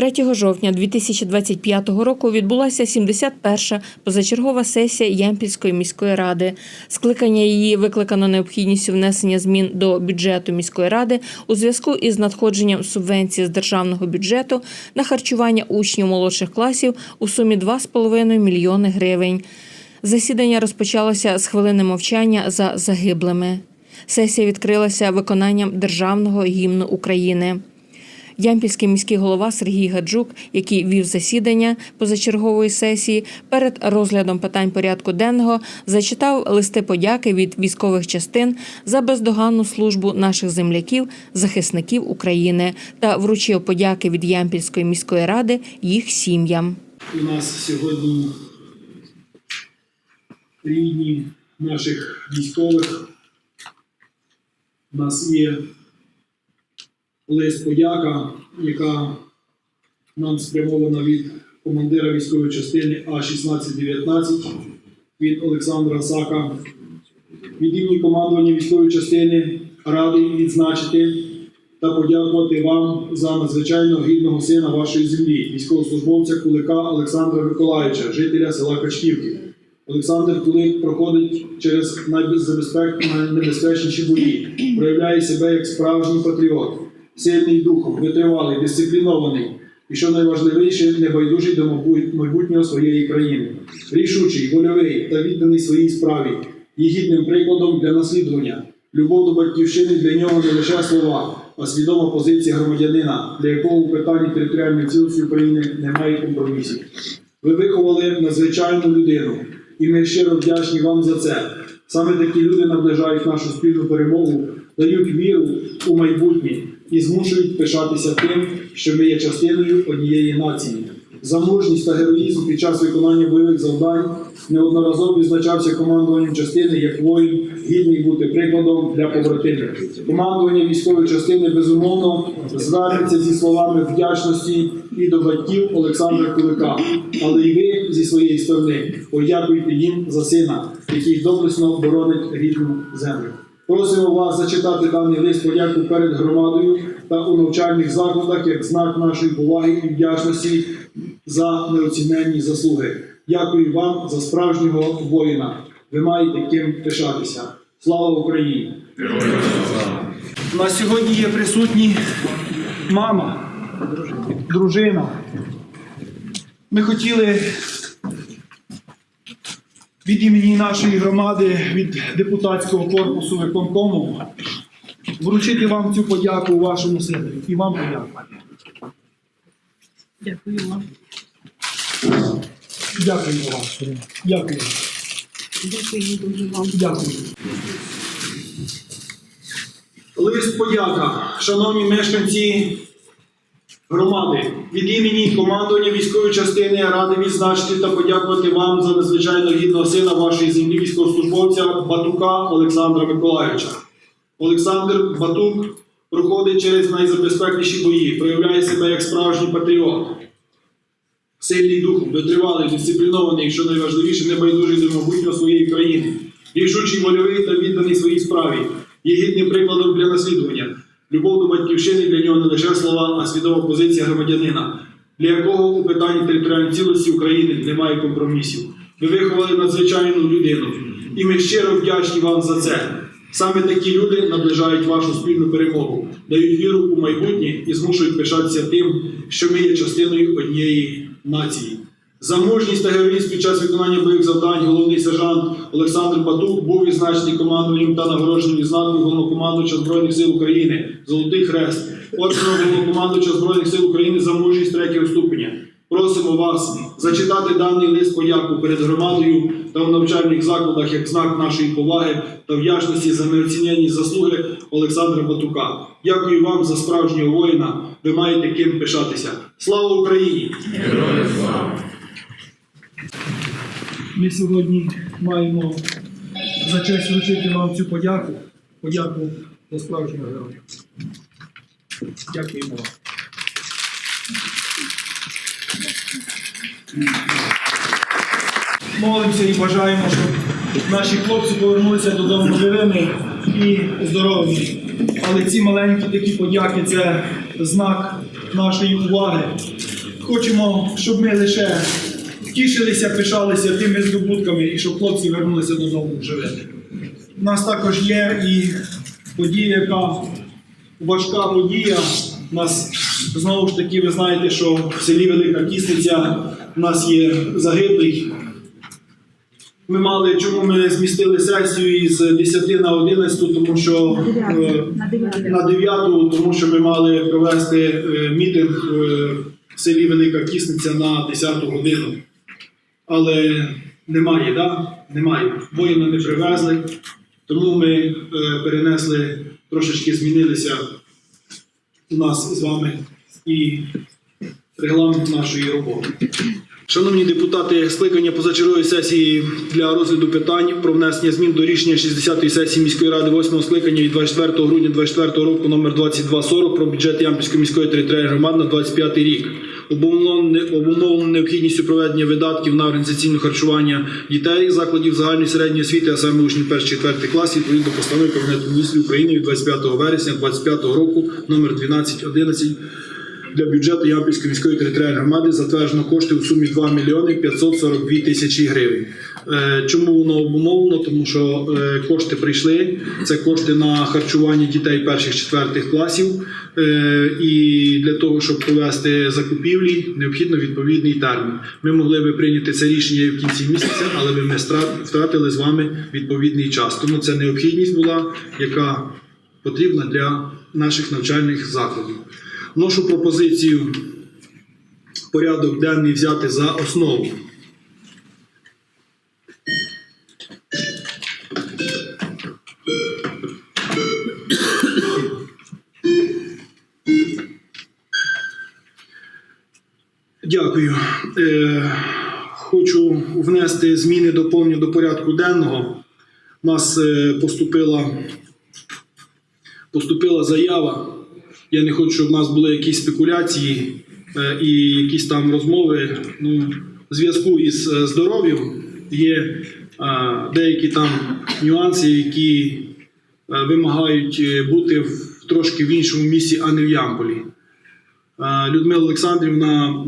3 жовтня 2025 року відбулася 71-ша позачергова сесія Ямпільської міської ради. Скликання її викликано необхідністю внесення змін до бюджету міської ради у зв'язку із надходженням субвенції з державного бюджету на харчування учнів молодших класів у сумі 2,5 мільйони гривень. Засідання розпочалося з хвилини мовчання за загиблими. Сесія відкрилася виконанням державного гімну України. Ямпільський міський голова Сергій Гаджук, який вів засідання позачергової сесії, перед розглядом питань порядку денного зачитав листи подяки від військових частин за бездоганну службу наших земляків, захисників України та вручив подяки від Ямпільської міської ради їх сім'ям. У нас сьогодні рідні наших військових. У нас є лист подяка, яка нам спрямована від командира військової частини А1619 від Олександра Сака. Від імені командування військової частини радий відзначити та подякувати вам за надзвичайно гідного сина вашої землі, військовослужбовця Кулика Олександра Миколаївича, жителя села Качківки. Олександр Кулик проходить через найнебезпечніші бої, проявляє себе як справжній патріот, сильний духом, витривалий, дисциплінований і, що найважливіше, небайдужий до майбутнього своєї країни, рішучий, вольовий та відданий своїй справі, є гідним прикладом для наслідування. Любов до батьківщини для нього не лише слова, а свідома позиція громадянина, для якого у питанні територіальної цілості України немає компромісів. Ви виховали надзвичайну людину, і ми щиро вдячні вам за це. Саме такі люди наближають нашу спільну перемогу, дають віру у майбутнє і змушують пишатися тим, що ми є частиною однієї нації. За мужність та героїзм під час виконання бойових завдань неодноразово відзначався командуванням частини як воїн, гідний бути прикладом для побратимів. Командування військової частини безумовно звернеться зі словами вдячності і до батьків Олександра Кулика. Але і ви зі своєї сторони подякуйте їм за сина, який доблесно боронить рідну землю. Просимо вас зачитати даний лист подяку перед громадою та у навчальних закладах як знак нашої поваги і вдячності за неоціненні заслуги. Дякую вам за справжнього воїна. Ви маєте ким пишатися. Слава Україні! У нас сьогодні є присутні мама, дружина. Ми хотіли від імені нашої громади, від депутатського корпусу виконкому вручити вам цю подяку вашому сину і вам подяку. Дякую вам. Дякую вам. Дякую. Дякую дуже вам. Дякую. Лист подяка, шановні мешканці громади, від імені командування військової частини ради відзначити та подякувати вам за надзвичайно гідного сина вашої землі, військовослужбовця Батука Олександра Миколаївича. Олександр Батук проходить через найзабезпечніші бої, проявляє себе як справжній патріот. Сильний духом, витривалий, дисциплінований, що найважливіше, небайдужий до майбутнього своєї країни, рішучий вольовий та відданий своїй справі, є гідним прикладом для наслідування. Любов до батьківщини для нього не лише слова, а свідома позиція громадянина, для якого у питанні територіальної цілості України немає компромісів. Ви виховали надзвичайну людину, і ми щиро вдячні вам за це. Саме такі люди наближають вашу спільну перемогу, дають віру у майбутнє і змушують пишатися тим, що ми є частиною однієї нації. За мужність та героїзм під час виконання бойових завдань головний сержант Олександр Батук був відзначений командуванням та нагородженим відзнакою головнокомандувача Збройних сил України Золотий Хрест, орденом головнокомандувача Збройних сил України за мужність третього ступеня. Просимо вас зачитати даний лист подяку перед громадою та у навчальних закладах як знак нашої поваги та вдячності за неоціненні заслуги Олександра Батука. Дякую вам за справжнього воїна. Ви маєте ким пишатися. Слава Україні! Ми сьогодні маємо за честь вручити вам цю подяку. Подяку за справжнього героя. Дякуємо вам. Молимося і бажаємо, щоб наші хлопці повернулися додому живими і здоровими. Але ці маленькі такі подяки це знак нашої уваги хочемо, щоб ми лише тішилися, пишалися тими здобутками і щоб хлопці вернулися додому живими. У нас також є і подія, яка важка подія. У нас знову ж таки, ви знаєте, що в селі Велика Кісниця у нас є загиблий. Ми мали, чому ми змістили сесію із 10 на 11, тому що е, На 9. тому що ми мали провести е, мітинг е, в селі Велика Кісниця на 10 годину. Але немає, да? Немає. Воїна не привезли, тому ми е, перенесли, трошечки змінилися у нас з вами і регламент нашої роботи. Шановні депутати, скликання позачергової сесії для розгляду питань про внесення змін до рішення 60-ї сесії міської ради 8 скликання від 24 грудня 2024 року номер 2240 про бюджет Ямпільської міської територіальної громади на 25 рік. Обумовлено необхідністю проведення видатків на організаційне харчування дітей закладів загальної середньої освіти, а саме учнів 1-4 класів, відповідно постанови Кабінету міністрів України від 25 вересня 2025 року номер 1211 для бюджету Ямпільської міської територіальної громади затверджено кошти у сумі 2 мільйони 542 тисячі гривень. Е, Чому воно обумовлено? Тому що е, кошти прийшли. Це кошти на харчування дітей перших четвертих класів. Е, І для того, щоб провести закупівлі, необхідно відповідний термін. Ми могли би прийняти це рішення в кінці місяця, але ми втратили з вами відповідний час. Тому це необхідність була, яка потрібна для наших навчальних закладів. Вношу пропозицію порядок денний взяти за основу. Дякую. Е, хочу внести зміни доповнення до порядку денного. У нас е, поступила, поступила заява. Я не хочу, щоб в нас були якісь спекуляції е, і якісь там розмови. Ну, в зв'язку із е, здоров'ям є деякі там нюанси, які е, вимагають бути в трошки в іншому місці, а не в Ямполі. Людмила Олександрівна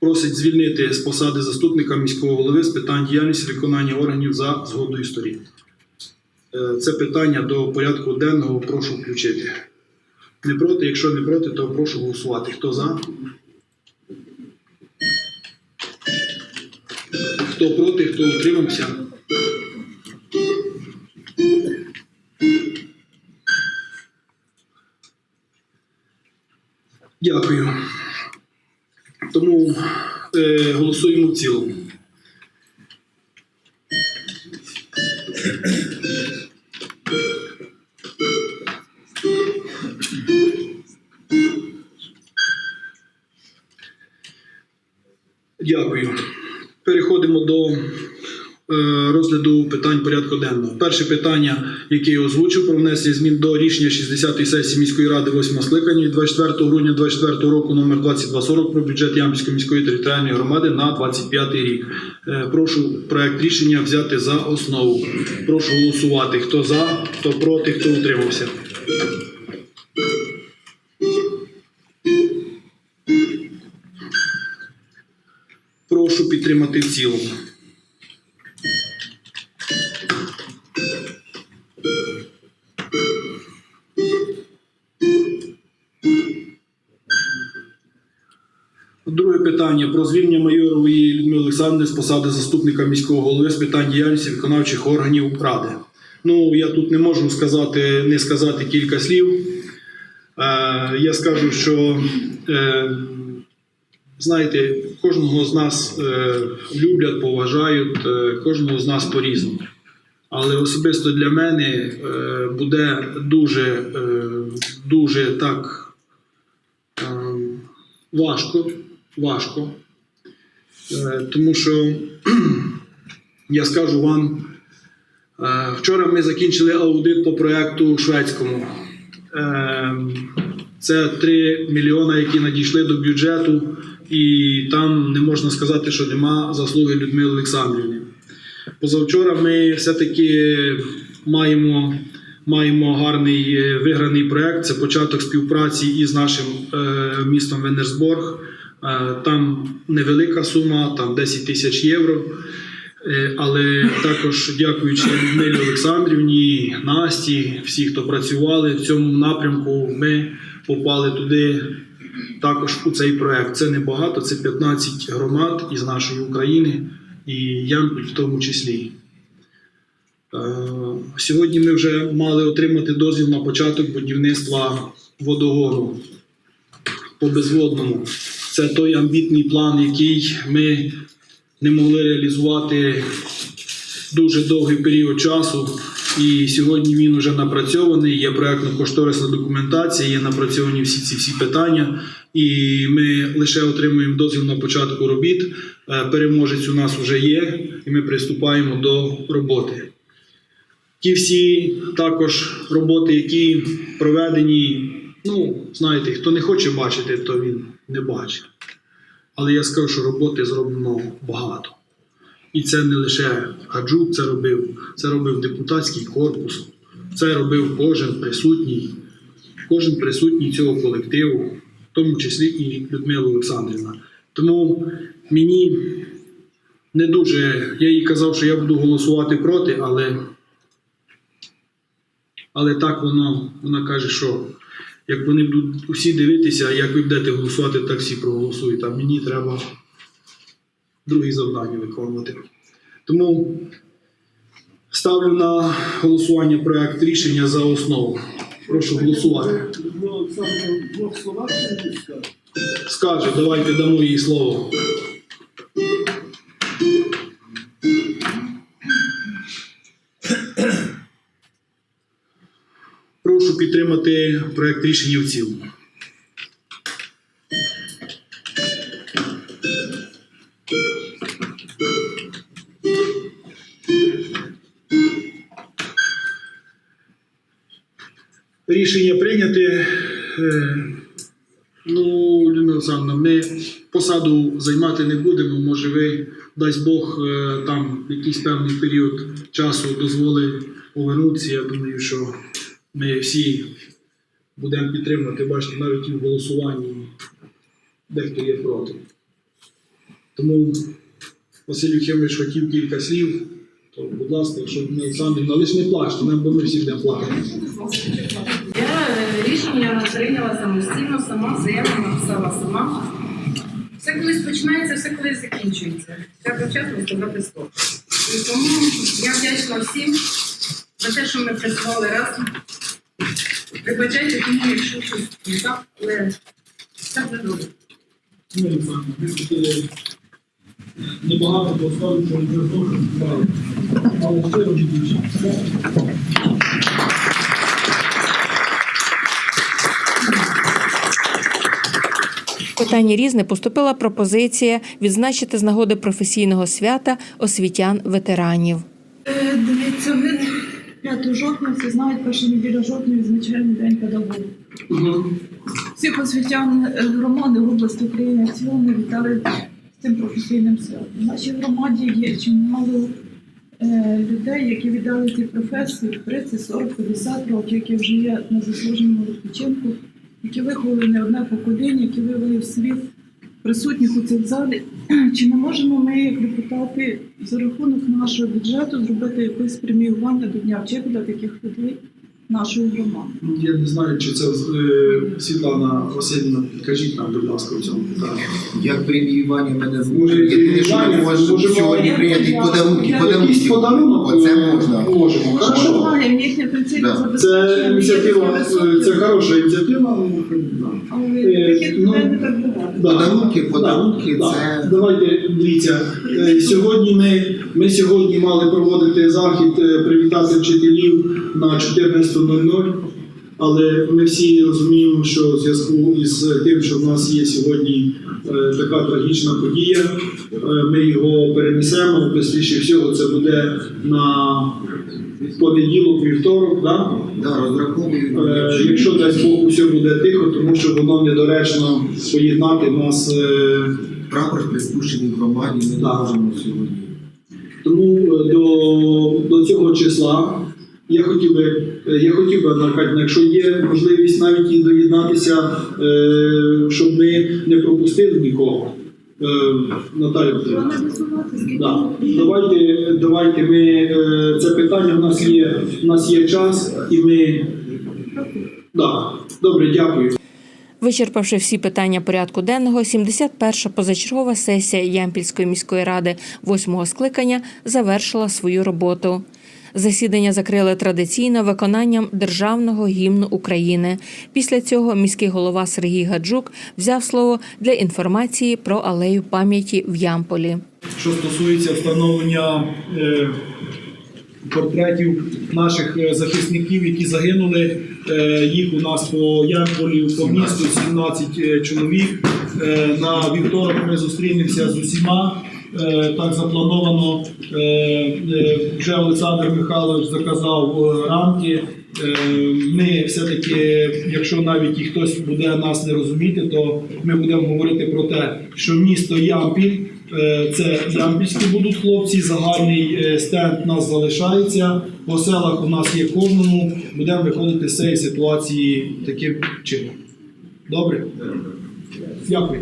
просить звільнити з посади заступника міського голови з питань діяльності виконання органів за згодою сторін. Це питання до порядку денного прошу включити. Не проти, якщо не проти, то прошу голосувати. Хто за? Хто проти, хто утримався? Дякую. Тому е, голосуємо в цілому. Питань порядку денного. Перше питання, яке я озвучив про внесення змін до рішення 60-ї сесії міської ради 8 скликання від 24 грудня 2024 року номер 2240 про бюджет Ямпільської міської територіальної громади на 25 рік. Е, Прошу проект рішення взяти за основу. Прошу голосувати. Хто за, хто проти, хто утримався. Прошу підтримати в цілому. Звільнення майорової Людмили Олександрівни з посади заступника міського голови з питань діяльності виконавчих органів Ради. Ну, я тут не можу сказати, не сказати кілька слів. Е, я скажу, що е, знаєте, кожного з нас е, люблять, поважають, е, кожного з нас по-різному. Але особисто для мене е, буде дуже, е, дуже так е, важко, важко. Е, тому що я скажу вам, е, вчора ми закінчили аудит по проєкту шведському. Е, це 3 мільйони, які надійшли до бюджету, і там не можна сказати, що нема заслуги Людмили Олександрівни. Позавчора ми все-таки маємо, маємо гарний виграний проект. Це початок співпраці із нашим містом Венерсборг. Там невелика сума, там 10 тисяч євро. Е, Але також дякуючи Людмилі Олександрівні, Насті, всі, хто працювали в цьому напрямку, ми попали туди також у цей проект. Це небагато, це 15 громад із нашої України і Ямпіль в тому числі. Е, Сьогодні ми вже мали отримати дозвіл на початок будівництва водогону по безводному. Це той амбітний план, який ми не могли реалізувати дуже довгий період часу. І сьогодні він вже напрацьований, є проєктно-кошторисна документація, є напрацьовані всі ці всі питання. І ми лише отримуємо дозвіл на початку робіт. Е, Переможець у нас вже є, і ми приступаємо до роботи. Ті всі також роботи, які проведені, ну, знаєте, хто не хоче бачити, то він не бачить. Але я скажу, що роботи зроблено багато. І це не лише Гаджук це робив, це робив депутатський корпус, це робив кожен присутній, кожен присутній цього колективу, в тому числі і Людмила Олександрівна. Тому мені не дуже, я їй казав, що я буду голосувати проти, але, але так воно, вона каже, що як вони будуть усі дивитися, як ви будете голосувати, так всі проголосують. А мені треба другі завдання виконувати. Тому ставлю на голосування проект рішення за основу. Прошу голосувати. Ну? Скаже, давайте дамо їй слово. Підтримати проект рішення в цілому. Рішення прийняте. Е, Ну, Людмила Олександровна, ми посаду займати не будемо. Може, ви, дасть Бог, е, там якийсь певний період часу дозволить повернутися. Я думаю, що ми всі будемо підтримувати, бачите, навіть і в голосуванні дехто є проти. Тому Василь Юхимович хотів кілька слів. То, будь ласка, якщо Людмила Олександрівна, лише не плачте, нам бо ми всі будемо плакати. Я е, рішення прийняла самостійно, сама заяву написала сама. Все колись починається, все колись закінчується. Треба чесно сказати стоп. І тому я вдячна всім за те, що ми працювали разом. Вибачайте, тому якщо щось не так, але все буде добре. Ну, Олександр, ви хотіли небагато поставити, що вже дуже справи. Але щиро більше. В питанні різне поступила пропозиція відзначити з нагоди професійного свята освітян ветеранів. Е, Дивіться, ми 5 жовтня всі знають, перша неділя жовтня відзначаємо День педагогів. Всіх освітян е, громади в області України в цілому вітали з цим професійним святом. В нашій громаді є чимало е, людей, які віддали цій професії 30, 40, 50 років, які вже є на заслуженому відпочинку, які виховали не одне покоління, які вивели в світ присутніх у цій залі. Чи не можемо ми, як депутати, за рахунок нашого бюджету зробити якесь преміювання до Дня вчителя таких людей нашої громади? Я не знаю, чи це е, Світлана Васильівна, підкажіть нам, будь ласка, в цьому питанні. Як преміювання мене Може, зможе. Єдине, що ми можемо можемо- сьогодні прийняти подарунки. Якийсь Подарунки. подарунок Оце можна. можемо. Це ініціатива, е, це хороша ініціатива. Е, ну. Подарунки, подарунки це- Давайте дивіться. Сьогодні ми, ми сьогодні мали проводити захід, привітати вчителів на 14.00. Але ми всі розуміємо, що в зв'язку із тим, що в нас є сьогодні е, така трагічна подія, е, ми його перенесемо. Безпечніше всього, це буде на понеділок, вівторок. Да? Да, розраховую. Е, Якщо дасть Бог усе буде тихо, тому що воно недоречно поєднати нас. е, Прапор приспущений в громаді, ми не можемо сьогодні. Тому до, до цього числа Я хотів би, е, я хотів би, Анна якщо є можливість навіть і доєднатися, е, щоб ми не пропустили нікого. Е, скільки Да. Давайте, давайте ми це питання. У нас є, у нас є час, і ми. Да. Добре, дякую. Вичерпавши всі питання порядку денного, 71-ша позачергова сесія Ямпільської міської ради восьмого скликання завершила свою роботу. Засідання закрили традиційно виконанням державного гімну України. Після цього міський голова Сергій Гаджук взяв слово для інформації про алею пам'яті в Ямполі. що стосується встановлення е, портретів наших е, захисників, які загинули. Е, їх у нас по Ямполі, по місту 17 е, чоловік. На вівторок ми зустрінемося з усіма. Е, так заплановано. Е, е, вже Олександр Михайлович заказав рамки. Ми все-таки, якщо навіть і хтось буде нас не розуміти, то ми будемо говорити про те, що місто Ямпіль це ямпільські будуть хлопці. Загальний стенд у нас залишається. По селах у нас є кожному. Будемо виходити з цієї ситуації таким чином. Добре? Дякую.